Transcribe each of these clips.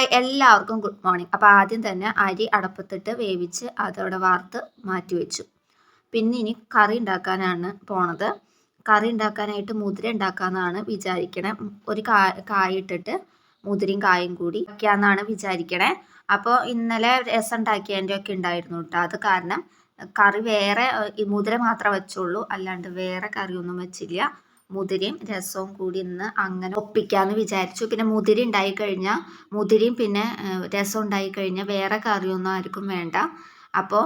Hi എല്ലാവർക്കും good morning. അപ്പോൾ ആദ്യം തന്നെ അരി അടപ്പത്തിട്ട് വേവിച്ച് അതോടെ വാർത്ത് മാറ്റി വെച്ചു. പിന്നെ ഇനി കറി ഉണ്ടാക്കാനാണ് പോണത്. കറി ഉണ്ടാക്കാനായിട്ട് മുതിര ഉണ്ടാക്കാമെന്നാണ് വിചാരിക്കണേ. ഒരു കാ കായിട്ടിട്ട് മുതിരയും കായും കൂടി വയ്ക്കാമെന്നാണ് വിചാരിക്കണേ. അപ്പോൾ ഇന്നലെ രസം ഉണ്ടാക്കിയതിന്റെ ഒക്കെ ഉണ്ടായിരുന്നു കേട്ടോ. അത് കാരണം കറി വേറെ മുതിര മാത്രമേ വെച്ചുള്ളൂ. അല്ലാണ്ട് വേറെ കറിയൊന്നും വെച്ചില്ല. മുതിരയും രസവും കൂടി ഇന്ന് അങ്ങനെ ഒപ്പിക്കാമെന്ന് വിചാരിച്ചു. പിന്നെ മുതിര ഉണ്ടായി കഴിഞ്ഞാൽ മുതിരയും പിന്നെ രസം ഉണ്ടായി കഴിഞ്ഞാൽ വേറെ കറിയൊന്നും ആർക്കും വേണ്ട. അപ്പോൾ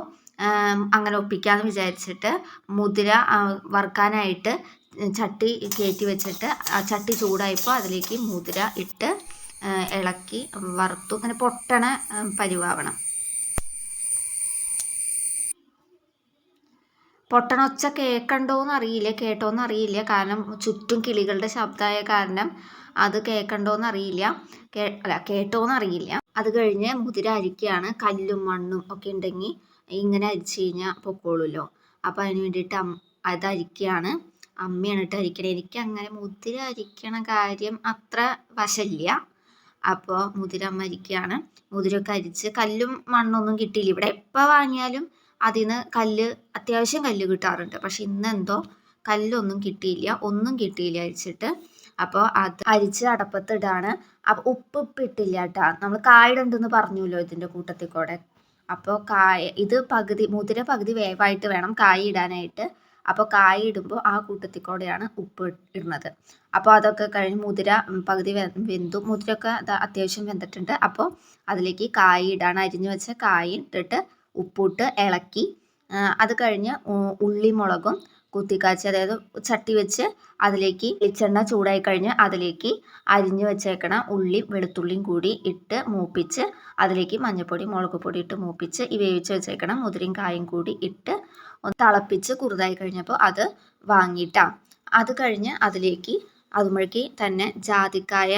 അങ്ങനെ ഒപ്പിക്കാമെന്ന് വിചാരിച്ചിട്ട് മുതിര വറുക്കാനായിട്ട് ചട്ടി കയറ്റി വെച്ചിട്ട് ആ ചട്ടി ചൂടായപ്പോൾ അതിലേക്ക് മുതിര ഇട്ട് ഇളക്കി വറുത്തു അങ്ങനെ പൊട്ടണ പരിവാവണം. പൊട്ടണൊച്ച കേട്ടോന്ന് അറിയില്ല കാരണം ചുറ്റും കിളികളുടെ ശബ്ദമായ കാരണം അത് കേൾക്കണ്ടോന്ന് അറിയില്ല അല്ല കേട്ടോന്ന് അറിയില്ല അത് കഴിഞ്ഞ് മുതിര അരിക്കുകയാണ് കല്ലും മണ്ണും ഒക്കെ ഉണ്ടെങ്കിൽ ഇങ്ങനെ അരിച്ചു കഴിഞ്ഞാൽ പൊക്കോളുമല്ലോ അപ്പോൾ അതിന് വേണ്ടിയിട്ട് അത് അരിക്കുകയാണ് അമ്മയാണ് ഇട്ട് അരിക്കണത് എനിക്ക് അങ്ങനെ മുതിര അരിക്കണ കാര്യം അത്ര വശമില്ല അപ്പോൾ മുതിര അമ്മ അരിക്കുകയാണ് മുതിരൊക്കെ അരിച്ച് കല്ലും മണ്ണൊന്നും കിട്ടിയില്ല. ഇവിടെ എപ്പോൾ വാങ്ങിയാലും അതിൽ നിന്ന് കല്ല് അത്യാവശ്യം കല്ല് കിട്ടാറുണ്ട്. പക്ഷെ ഇന്ന് എന്തോ കല്ലൊന്നും കിട്ടിയില്ല ഒന്നും കിട്ടിയില്ല അരിച്ചിട്ട്. അപ്പോൾ അത് അരിച്ച് അടപ്പത്തിടാണ്. അപ്പോൾ ഉപ്പ് ഉപ്പ് ഇട്ടില്ല കേട്ടോ. നമ്മൾ കായിടുണ്ടെന്ന് പറഞ്ഞല്ലോ ഇതിന്റെ കൂട്ടത്തിൽ കൂടെ. അപ്പോൾ കായ ഇത് പകുതി മുതിര പകുതി വേവായിട്ട് വേണം കായ ഇടാനായിട്ട്. അപ്പോൾ കായ ഇടുമ്പോൾ ആ കൂട്ടത്തിൽ കൂടെയാണ് ഉപ്പ് ഇടുന്നത്. അപ്പോൾ അതൊക്കെ കഴിഞ്ഞ് മുതിര പകുതി വെന്തു. മുതിരയൊക്കെ അത്യാവശ്യം വെന്തിട്ടുണ്ട്. അപ്പോൾ അതിലേക്ക് കായ ഇടാണ്. അരിഞ്ഞു വെച്ച കായ ഇട്ടിട്ട് ഉപ്പിട്ട് ഇളക്കി അത് കഴിഞ്ഞ് ഉള്ളി മുളകും കുത്തിക്കാച്ചി അതായത് ചട്ടി വെച്ച് അതിലേക്ക് വെളിച്ചെണ്ണ ചൂടായി കഴിഞ്ഞ് അതിലേക്ക് അരിഞ്ഞു വെച്ചേക്കണ ഉള്ളി വെളുത്തുള്ളിയും കൂടി ഇട്ട് മൂപ്പിച്ച് അതിലേക്ക് മഞ്ഞൾപ്പൊടി മുളക് പൊടി ഇട്ട് മൂപ്പിച്ച് ഈ വേവിച്ച് വെച്ചേക്കണം മുതിരയും കായും കൂടി ഇട്ട് ഒന്ന് തിളപ്പിച്ച് കുറുതായി കഴിഞ്ഞപ്പോൾ അത് വാങ്ങിയിട്ടാണ് അത് കഴിഞ്ഞ് അതിലേക്ക് അതുമഴക്ക് തന്നെ ജാതിക്കായ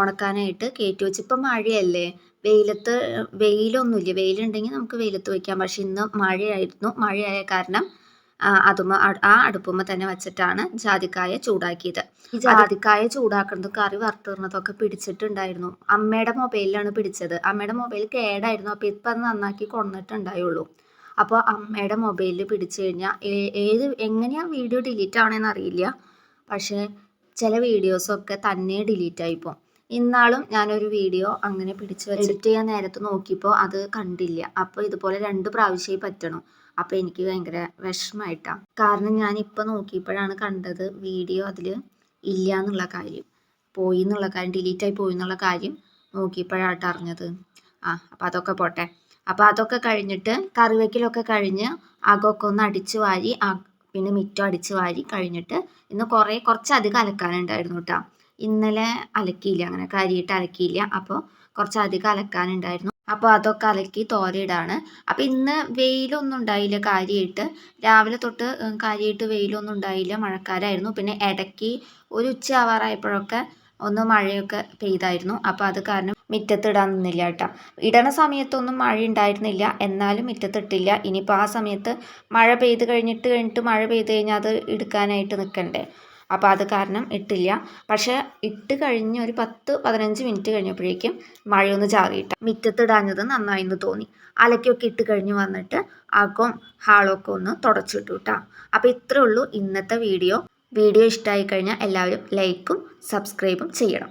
ഉണക്കാനായിട്ട് കയറ്റി വെച്ച്. ഇപ്പം മഴയല്ലേ? വെയിലത്ത് വെയിലൊന്നുമില്ല? വെയിലുണ്ടെങ്കിൽ നമുക്ക് വെയിലത്ത് വയ്ക്കാം. പക്ഷെ ഇന്ന് മഴയായിരുന്നു. മഴയായ കാരണം അതുമ ആ അടുപ്പുമ്മ തന്നെ വെച്ചിട്ടാണ് ജാതിക്കായ ചൂടാക്കിയത്. ഈ ജാതിക്കായ ചൂടാക്കുന്നതും കറി വറുത്തിടുന്നതൊക്കെ പിടിച്ചിട്ടുണ്ടായിരുന്നു. അമ്മയുടെ മൊബൈലിലാണ് പിടിച്ചത്. അമ്മയുടെ മൊബൈൽ കേടായിരുന്നു. അപ്പോൾ ഇപ്പം അത് നന്നാക്കി കൊണ്ടിട്ടുണ്ടായുള്ളൂ അപ്പോൾ അമ്മയുടെ മൊബൈലിൽ പിടിച്ചു കഴിഞ്ഞാൽ ഏത് എങ്ങനെയാണ് വീഡിയോ ഡിലീറ്റ് ആവണേന്ന് അറിയില്ല. പക്ഷേ ചില വീഡിയോസൊക്കെ തന്നെ ഡിലീറ്റ് ആയിപ്പോൾ ഇന്നാളും ഞാനൊരു വീഡിയോ അങ്ങനെ പിടിച്ച് എഡിറ്റ് ചെയ്യാൻ നേരത്ത് നോക്കിയപ്പോൾ അത് കണ്ടില്ല. അപ്പോൾ ഇതുപോലെ രണ്ട് പ്രാവശ്യമായി പറ്റണം. അപ്പോൾ എനിക്ക് ഭയങ്കര വിഷമമായിട്ടാണ് കാരണം ഞാൻ ഇപ്പോൾ നോക്കിയപ്പോഴാണ് കണ്ടത് വീഡിയോ അതിൽ ഇല്ല എന്നുള്ള കാര്യം. പോയി എന്നുള്ള കാര്യം ഡിലീറ്റ് ആയി പോയി എന്നുള്ള കാര്യം നോക്കിയപ്പോഴാട്ട് അറിഞ്ഞത്. ആ അപ്പം അതൊക്കെ പോട്ടെ. അപ്പോൾ അതൊക്കെ കഴിഞ്ഞിട്ട് കറിവെക്കലൊക്കെ കഴിഞ്ഞ് അകമൊക്കെ ഒന്ന് അടിച്ചു വാരി പിന്നെ മിറ്റം അടിച്ച് വാരി കഴിഞ്ഞിട്ട് ഇന്ന് കുറേ കുറച്ചധികം അലക്കാനുണ്ടായിരുന്നു കേട്ടോ ഇന്നലെ അലക്കിയില്ല അങ്ങനെ കരിയിട്ട് അലക്കിയില്ല. അപ്പോൾ കുറച്ചധികം അലക്കാനുണ്ടായിരുന്നു. അപ്പോൾ അതൊക്കെ അലക്കി തോരയിടാണ്. അപ്പോൾ ഇന്ന് വെയിലൊന്നും ഉണ്ടായില്ല കാര്യമായിട്ട് രാവിലെ തൊട്ട് കാര്യമായിട്ട് വെയിലൊന്നും ഉണ്ടായില്ല മഴക്കാരായിരുന്നു. പിന്നെ ഇടയ്ക്ക് ഒരു ഉച്ച ആവാറായപ്പോഴൊക്കെ ഒന്ന് മഴയൊക്കെ പെയ്തായിരുന്നു. അപ്പോൾ അത് കാരണം മുറ്റത്തിടാൻ നിന്നില്ല കേട്ടോ. ഇടണ സമയത്തൊന്നും മഴ ഉണ്ടായിരുന്നില്ല എന്നാലും മുറ്റത്തിട്ടില്ല. ഇനിയിപ്പോൾ ആ സമയത്ത് മഴ പെയ്ത് കഴിഞ്ഞിട്ട് കഴിഞ്ഞിട്ട് മഴ പെയ്ത് കഴിഞ്ഞാൽ അത് എടുക്കാനായിട്ട് നിൽക്കണ്ടേ അപ്പോൾ അത് കാരണം ഇട്ടില്ല. പക്ഷേ ഇട്ട് കഴിഞ്ഞ് ഒരു പത്ത് പതിനഞ്ച് മിനിറ്റ് കഴിഞ്ഞപ്പോഴേക്കും മഴയൊന്ന് ചാറിയിട്ട മുറ്റത്തിടാഞ്ഞത് നന്നായി എന്ന് തോന്നി. അലക്കൊക്കെ ഇട്ട് കഴിഞ്ഞ് വന്നിട്ട് ആക്കും ഹാളൊക്കെ ഒന്ന് തുടച്ചിട്ടു കേട്ടോ അപ്പോൾ ഇത്രേ ഉള്ളൂ ഇന്നത്തെ വീഡിയോ. വീഡിയോ ഇഷ്ടമായി കഴിഞ്ഞാൽ എല്ലാവരും ലൈക്കും സബ്സ്ക്രൈബും ചെയ്യണം.